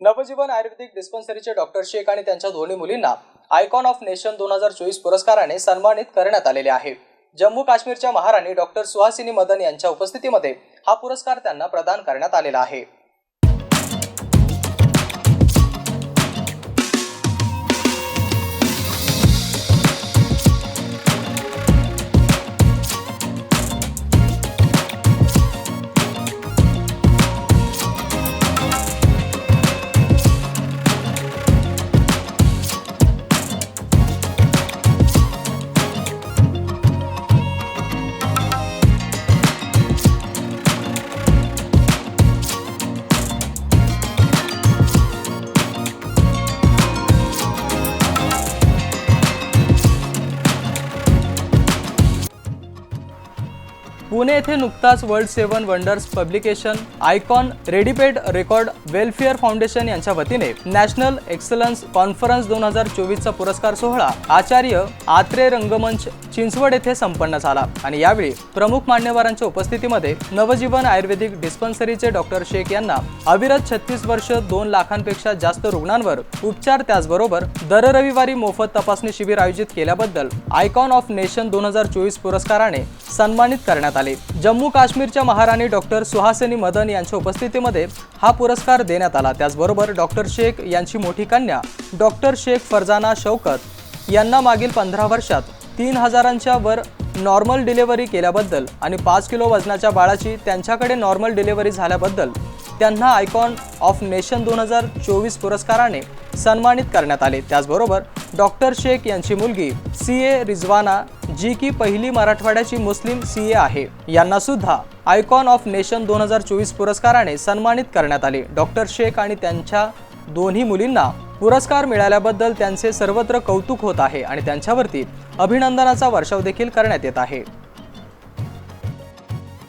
नवजीवन आयुर्वेदिक डिस्पन्सरीचे doctor Shaikh आणि त्यांच्या दोन्ही मुलींना आयकॉन ऑफ नेशन दोन हजार चोवीस पुरस्काराने सन्मानित करण्यात आलेले आहे. जम्मू काश्मीरच्या महाराणी डॉक्टर सुहासिनी मदन यांच्या उपस्थितीमध्ये हा पुरस्कार त्यांना प्रदान करण्यात आलेला आहे. पुणे येथे नुकताच world seven wonders publication icon ready paid record welfare foundation यांच्या वतीने नॅशनल एक्सलन्स कॉन्फरन्स दोन हजार चोवीसचा पुरस्कार सोहळा आचार्य आत्रे रंगमंच चिंचवड येथे संपन्न झाला. आणि यावेळी प्रमुख मान्यवरांच्या उपस्थितीमध्ये नवजीवन आयुर्वेदिक डिस्पन्सरीचे डॉक्टर शेख यांना अविरत छत्तीस वर्ष दोन लाखांपेक्षा जास्त रुग्णांवर उपचार त्याचबरोबर दर रविवारी मोफत तपासणी शिबिर आयोजित केल्याबद्दल आयकॉन ऑफ नेशन दोन हजार चोवीस पुरस्काराने सन्मानित करण्यात आले. जम्मू काश्मीरच्या महाराणी डॉक्टर सुहासिनी मदन यांच्या उपस्थितीमध्ये हा पुरस्कार देण्यात आला. त्याचबरोबर डॉक्टर शेख यांची मोठी कन्या डॉक्टर शेख फरजाना शौकत यांना मागील पंधरा वर्षात तीन हजारांच्या वर नॉर्मल डिलिव्हरी केल्याबद्दल आणि पाच किलो वजनाच्या बाळाची त्यांच्याकडे नॉर्मल डिलिव्हरी झाल्याबद्दल त्यांना आयकॉन ऑफ नेशन दोन हजार चोवीस पुरस्काराने सन्मानित करण्यात आले. त्याचबरोबर डॉक्टर शेख यांची मुलगी सी ए रिझवाना जी की पहिली मराठवाड्याची मुस्लिम सी ए आहे. यांना सुद्धा आयकॉन ऑफ नेशन दोन हजार चोवीस पुरस्काराने सन्मानित करण्यात आले. डॉक्टर शेख आणि त्यांच्या दोन्ही मुलींना पुरस्कार मिळाल्याबद्दल त्यांचे सर्वत्र कौतुक होत आहे आणि त्यांच्यावरती अभिनंदनाचा वर्षाव देखील करण्यात येत आहे.